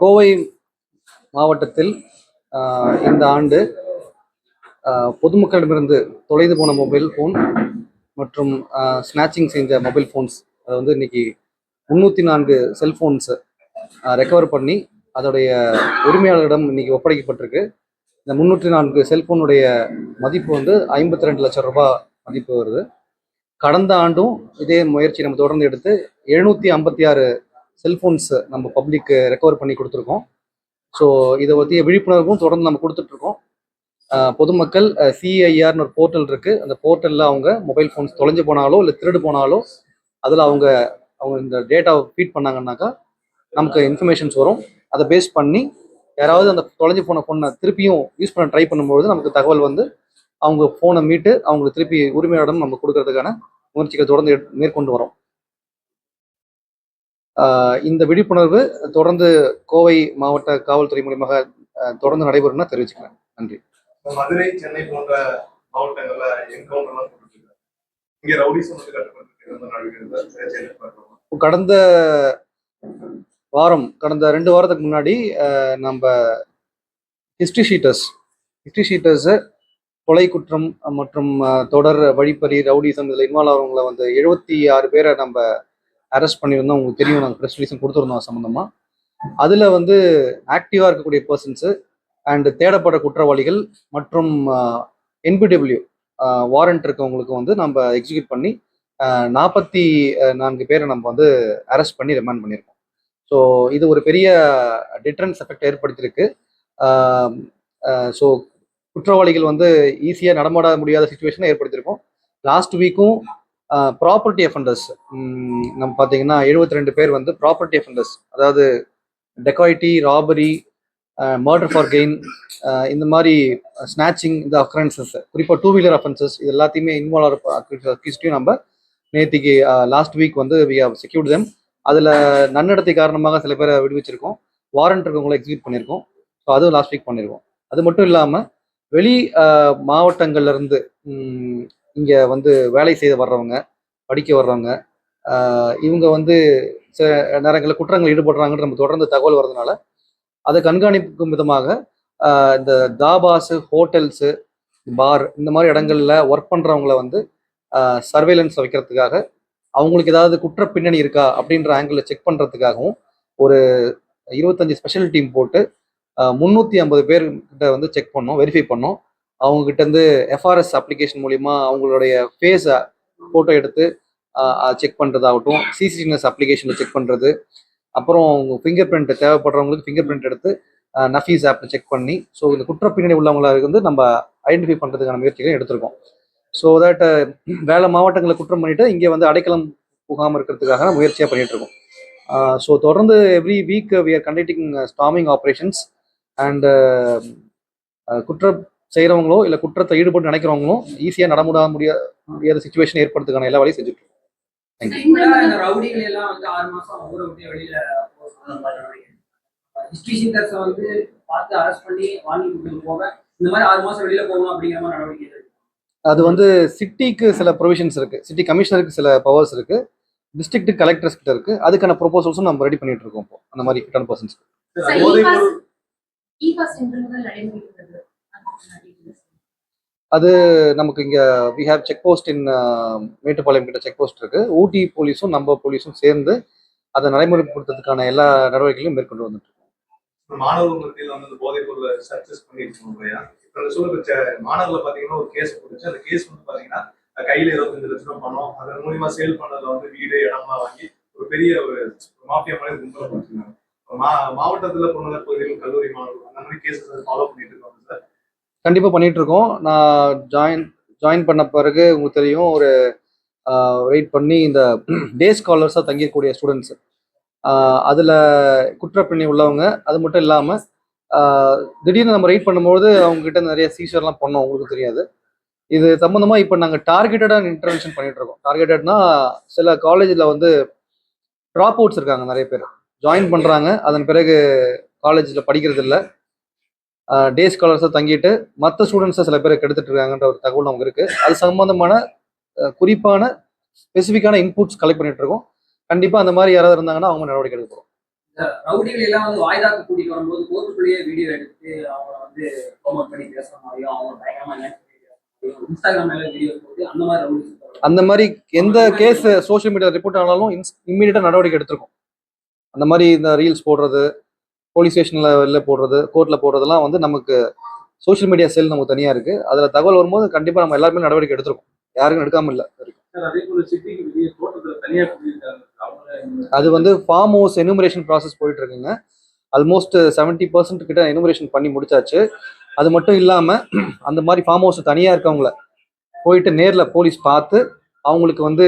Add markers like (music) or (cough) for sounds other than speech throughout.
கோவை மாவட்டத்தில் இந்த ஆண்டு பொதுமக்களிடமிருந்து தொலைந்து போன மொபைல் ஃபோன் மற்றும் ஸ்நாச்சிங் செஞ்ச மொபைல் ஃபோன்ஸ் அதை வந்து இன்னைக்கு முந்நூற்றி நான்கு செல்ஃபோன்ஸை ரெக்கவர் பண்ணி அதோடைய உரிமையாளரிடம் இன்னைக்கு ஒப்படைக்கப்பட்டிருக்கு. இந்த முந்நூற்றி நான்கு செல்ஃபோனுடைய மதிப்பு வந்து ஐம்பத்தி ரெண்டு லட்சம் ரூபாய் மதிப்பு வருது. கடந்த ஆண்டும் இதே முயற்சி நம்ம தொடர்ந்து எடுத்து எழுநூற்றி ஐம்பத்தி ஆறு செல்ஃபோன்ஸ் நம்ம பப்ளிக்கு ரெக்கவர் பண்ணி கொடுத்துருக்கோம். ஸோ இதை பற்றிய விழிப்புணர்வும் தொடர்ந்து நம்ம கொடுத்துட்ருக்கோம். பொதுமக்கள் சிஐஆர்னு ஒரு போர்ட்டல் இருக்குது அந்த போர்ட்டலில் அவங்க மொபைல் ஃபோன்ஸ் தொலைஞ்சு போனாலோ இல்லை திருடு போனாலோ அதில் அவங்க அவங்க இந்த டேட்டாவை ஃபீட் பண்ணாங்கன்னாக்கா நமக்கு இன்ஃபர்மேஷன்ஸ் வரும். அதை பேஸ் பண்ணி யாராவது அந்த தொலைஞ்சு போன ஃபோனை திருப்பியும் யூஸ் பண்ண ட்ரை பண்ணும்போது நமக்கு தகவல் வந்து அவங்க ஃபோனை மீட்டு அவங்களுக்கு திருப்பி உரிமையாளரிடம் நம்ம கொடுக்கறதுக்கான முயற்சிகளை தொடர்ந்து மேற்கொண்டு வரோம். இந்த விழிப்புணர்வு தொடர்ந்து கோவை மாவட்ட காவல்துறை மூலியமாக தொடர்ந்து நடைபெறும்னா தெரிவிச்சுக்கிறேன். நன்றி. மதுரை சென்னை போன்ற மாவட்டங்கள்ல இங்க ரவுடிசம் கடந்த வாரம் கடந்த ரெண்டு வாரத்துக்கு முன்னாடி நம்ம ஹிஸ்ட்ரி ஷீட்டர்ஸ் ஹிஸ்ட்ரி ஷீட்டர்ஸு கொலை குற்றம் மற்றும் தொடர் வழிப்பறி ரவுடிசம் இதில் இன்வால்வ் ஆகிறவங்கள வந்து எழுபத்தி ஆறு பேரை நம்ம அரெஸ்ட் பண்ணியிருந்தோம் உங்களுக்கு தெரியும். நாங்கள் ப்ரெஸ் ரிலீஸும் கொடுத்துருந்தோம் சம்மந்தமாக அதில் வந்து ஆக்டிவாக இருக்கக்கூடிய பர்சன்ஸு அண்ட் தேடப்பட குற்றவாளிகள் மற்றும் என்பிடபிள்யூ வாரண்ட் இருக்கவங்களுக்கு வந்து நம்ம எக்ஸிக்யூட் பண்ணி நாற்பத்தி நான்கு பேரை நம்ம வந்து அரெஸ்ட் பண்ணி ரிமாண்ட் பண்ணியிருக்கோம் ஸோ இது ஒரு பெரிய டிட்ரன்ஸ் எஃபெக்ட் ஏற்படுத்தியிருக்கு. ஸோ குற்றவாளிகள் வந்து ஈஸியாக நடமாட முடியாத சுச்சுவேஷனை ஏற்படுத்தியிருக்கோம். லாஸ்ட் வீக்கும் ப்ராப்பர்ட்டி அஃபண்டர்ஸ் நம்ம பார்த்தீங்கன்னா எழுபத்தி ரெண்டு பேர் வந்து ப்ராப்பர்ட்டி அஃபண்டர்ஸ் அதாவது dacoity robbery murder for gain இந்த மாதிரி ஸ்நாச்சிங் இந்த அக்ரன்சஸ் குறிப்பாக டூ வீலர் அஃபென்சஸ் இது எல்லாத்தையுமே இன்வால்வ் அக்யூஸ்டையும் நம்ம நேற்றுக்கு லாஸ்ட் வீக் வந்து வி ஹவ் செக்யூர்ட் தெம் அதில் நன்னடத்தை காரணமாக சில பேரை விடுவிச்சிருக்கோம். வாரண்ட் இருக்கவங்களை எக்ஸிக்யூட் பண்ணியிருக்கோம் ஸோ அதுவும் லாஸ்ட் வீக் பண்ணியிருக்கோம் அது மட்டும் இல்லாமல் வெளி மாவட்டங்கள்லேருந்து இங்கே வந்து வேலை செய்து வர்றவங்க படிக்க வர்றவங்க இவங்க வந்து சில நேரங்களில் குற்றங்கள் ஈடுபடுறாங்கன்னு நம்ம தொடர்ந்து தகவல் வர்றதுனால அதை கண்காணிக்கும் விதமாக இந்த தாபாஸு ஹோட்டல்ஸு பார் இந்த மாதிரி இடங்கள்ல ஒர்க் பண்ணுறவங்கள வந்து சர்வேலன்ஸ் வைக்கிறதுக்காக அவங்களுக்கு ஏதாவது குற்ற பின்னணி இருக்கா அப்படின்ற ஆங்கிளில் செக் பண்ணுறதுக்காகவும் ஒரு இருபத்தஞ்சி ஸ்பெஷல் டீம் போட்டு முந்நூற்றி ஐம்பது பேர்கிட்ட வந்து செக் பண்ணோம் வெரிஃபை பண்ணோம். அவங்க கிட்ட இருந்து எஃப்ஆர்எஸ் அப்ளிகேஷன் மூலிமா அவங்களுடைய ஃபேஸை ஃபோட்டோ எடுத்து செக் பண்ணுறதாகட்டும் சிசிடிஎன்எஸ் அப்ளிகேஷனில் செக் பண்ணுறது அப்புறம் அவங்க ஃபிங்கர் பிரிண்ட் தேவைப்படுறவங்களுக்கு ஃபிங்கர் பிரிண்ட் எடுத்து நஃபீஸ் ஆப்பில் செக் பண்ணி ஸோ இந்த குற்ற பின்னணி உள்ளவங்களாக வந்து நம்ம ஐடென்டிஃபை பண்ணுறதுக்கான முயற்சிகளை எடுத்திருக்கோம். ஸோ தட் வேலை மாவட்டங்களில் குற்றம் பண்ணிட்டு இங்கே வந்து அடைக்கலம் புகாமல் இருக்கிறதுக்காக முயற்சியாக பண்ணிகிட்ருக்கோம் இருக்கோம் ஸோ தொடர்ந்து every week we are conducting storming operations and குற்ற செய்கிறவங்களோ இல்லை குற்றத்தை ஈடுபட்டு நினைக்கிறவங்களும் ஈஸியாக நடமுடா முடிய முடியாத சுச்சுவேஷன் ஏற்படுறதுக்கான எல்லா வேலையும் செஞ்சுட்டு. அது வந்து சிட்டிக்கு சில ப்ரொவிஷன்ஸ் இருக்கு. சிட்டி கமிஷனருக்கு சில பவர்ஸ் இருக்கு. டிஸ்ட்ரிக்ட் கலெக்டர்ஸ் கிட்ட இருக்கு. அதுக்கான ப்ரொபோசல்ஸும் நம்ம ரெடி பண்ணிட்டு இருக்கோம் அந்த மாதிரி டென் பர்சன்ஸ் அது நமக்கு இங்க we have check post in Mettupalayam கிட்ட செக் போஸ்ட் இருக்கு. ஊட்டி போலீஸும் நம்ம போலீஸும் சேர்ந்து அதை நடைமுறைப்படுத்துறதுக்கான எல்லா நடவடிக்கைகளையும் மேற்கொண்டு வந்துட்டு மாணவர்கள் வந்து இந்த போதைப் பொருளை சர்ச்சஸ் பண்ணிட்டு இருக்கோம் இல்லையா? இப்ப இந்த சூழல் மாணவர்களை பாத்தீங்கன்னா ஒரு கேஸ் கொடுத்து அந்த கேஸ் வந்து பார்த்தீங்கன்னா அஹ் கையில இருபத்தஞ்சு லட்சம் ரூபாய் பணம் அதன் மூலியமா சேல் பண்ணதில் வந்து வீடு இடம்லாம் வாங்கி ஒரு பெரிய ஒரு மாஃபியா மாதிரி கும்பலை கொடுத்துருக்காங்க மா மாவட்டத்தில் புறநகர் பகுதியில் கல்லூரி மாணவர்கள் அந்த மாதிரி கேசஸ் ஃபாலோ பண்ணிட்டு இருக்காங்க சார் கண்டிப்பாக பண்ணிட்டு இருக்கோம் நான் ஜாயின் ஜாயின் பண்ண பிறகு உங்களுக்கு தெரியும் ஒரு வெயிட் பண்ணி இந்த (clears throat) டே ஸ்காலர்ஸாக தங்கியிருக்கக்கூடிய ஸ்டூடெண்ட்ஸ் அதில் குற்றப்பின்னி உள்ளவங்க அது மட்டும் இல்லாமல் திடீர்னு நம்ம ரைட் பண்ணும்போது அவங்ககிட்ட நிறைய சீசர்லாம் பண்ணோம் உங்களுக்கு தெரியாது. இது சம்மந்தமாக இப்போ நாங்கள் டார்கெட்டடாக இன்டர்வென்ஷன் பண்ணிட்டு இருக்கோம் டார்கெட்டட்னா சில காலேஜில் வந்து ட்ராப் அவுட்ஸ் இருக்காங்க நிறைய பேர். ஜாயின் பண்ணுறாங்க அதன் பிறகு காலேஜில் படிக்கிறது இல்லை டே ஸ்காலர்ஸை தங்கிட்டு மற்ற ஸ்டூடெண்ட்ஸை சில பேர் கெடுத்துட்டு இருக்காங்கன்ற ஒரு தகவல் நமக்கு இருக்கு. அது சம்பந்தமான அஹ், குறிப்பான ஸ்பெசிஃபிக்கான இன்புட்ஸ் கலெக்ட் பண்ணிட்டு இருக்கோம். கண்டிப்பா அந்த மாதிரி யாராவது இருந்தாங்கன்னா அவங்க நடவடிக்கை எடுக்க போறோம். ரவுடிகள் எல்லாம் வந்து வாய்தாக்கு கூட்டிட்டு வரும்போது கோர்ட்டுக்குள்ளேயே வீடியோ எடுத்து அவங்க வந்து ப்ரோமோட் பண்ணி பேசுற மாதிரியும் அவங்க பயங்கரமா நினைச்சு இன்ஸ்டாகிராம்ல வீடியோ போட்டு அந்த மாதிரி ரவுடி அந்த மாதிரி எந்த கேஸ் சோஷியல் மீடியா ரிப்போர்ட் ஆனாலும் இம்மீடியட்டாக நடவடிக்கை எடுத்திருக்கும். அந்த மாதிரி இந்த ரீல்ஸ் போடுறது போலீஸ் ஸ்டேஷனில் வெளில போடுறது கோர்ட்டில் போடுறதெல்லாம் வந்து நமக்கு சோஷியல் மீடியா செல் நமக்கு தனியாக இருக்குது அதில் தகவல் வரும்போது கண்டிப்பாக நம்ம எல்லாருமே நடவடிக்கை எடுத்திருக்கோம். யாருக்கும் எடுக்காம இல்லை. அதே வந்து ஃபார்ம் ஹவுஸ் எனுமரேஷன் ப்ராசஸ் போயிட்டு இருக்குங்க. ஆல்மோஸ்ட் செவன்ட்டி பர்சன்ட் கிட்ட எனுமரேஷன் பண்ணி முடிச்சாச்சு. அது மட்டும் இல்லாமல் அந்த மாதிரி ஃபார்ம் ஹவுஸ் தனியாக இருக்கவங்கள போயிட்டு நேரில் போலீஸ் பார்த்து அவங்களுக்கு வந்து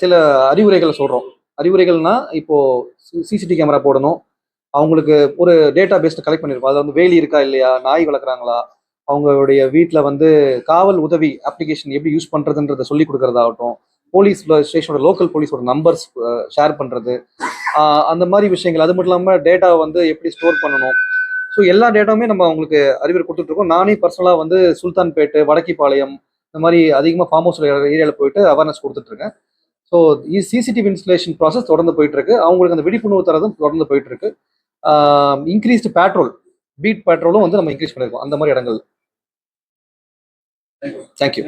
சில அறிவுரைகளை சொல்கிறோம் அறிவுரைகள்னா இப்போ சிசிடிவி கேமரா போடணும். அவங்களுக்கு ஒரு டேட்டா பேஸ்ட் கலெக்ட் பண்ணியிருக்கோம் அதில் வந்து வேலி இருக்கா இல்லையா நாய் வளர்க்குறாங்களா அவங்களுடைய வீட்டில் வந்து காவல் உதவி அப்ளிகேஷன் எப்படி யூஸ் பண்ணுறதுன்றதை சொல்லி கொடுக்கறதாகட்டும் போலீஸ் ஸ்டேஷனோட லோக்கல் போலீஸோட நம்பர்ஸ் ஷேர் பண்ணுறது அந்த மாதிரி விஷயங்கள். அது மட்டும் இல்லாமல் டேட்டாவை வந்து எப்படி ஸ்டோர் பண்ணணும். ஸோ எல்லா டேட்டாவுமே நம்ம அவங்களுக்கு அறிவுரை கொடுத்துட்ருக்கோம் நானே பர்சனலாக வந்து சுல்தான்பேட்டு வடக்கிப்பாளையம் இந்த மாதிரி அதிகமாக ஃபார்ம் ஹவுஸ் ஏரியாவில் போயிட்டு அவேர்னஸ் கொடுத்துட்ருக்கேன் ஸோ சிசிடிவி இன்ஸ்டலேஷன் ப்ராசஸ் தொடர்ந்து போயிட்டு இருக்கு. அவங்களுக்கு அந்த விழிப்புணர்வு தரதும் தொடர்ந்து போயிட்டுருக்கு இன்க்ரீஸ்டு பேட்ரோல் பீட் பேட்ரோலும் வந்து நம்ம இன்க்ரீஸ் பண்ணியிருக்கோம் அந்த மாதிரி இடங்கள். தேங்க்யூ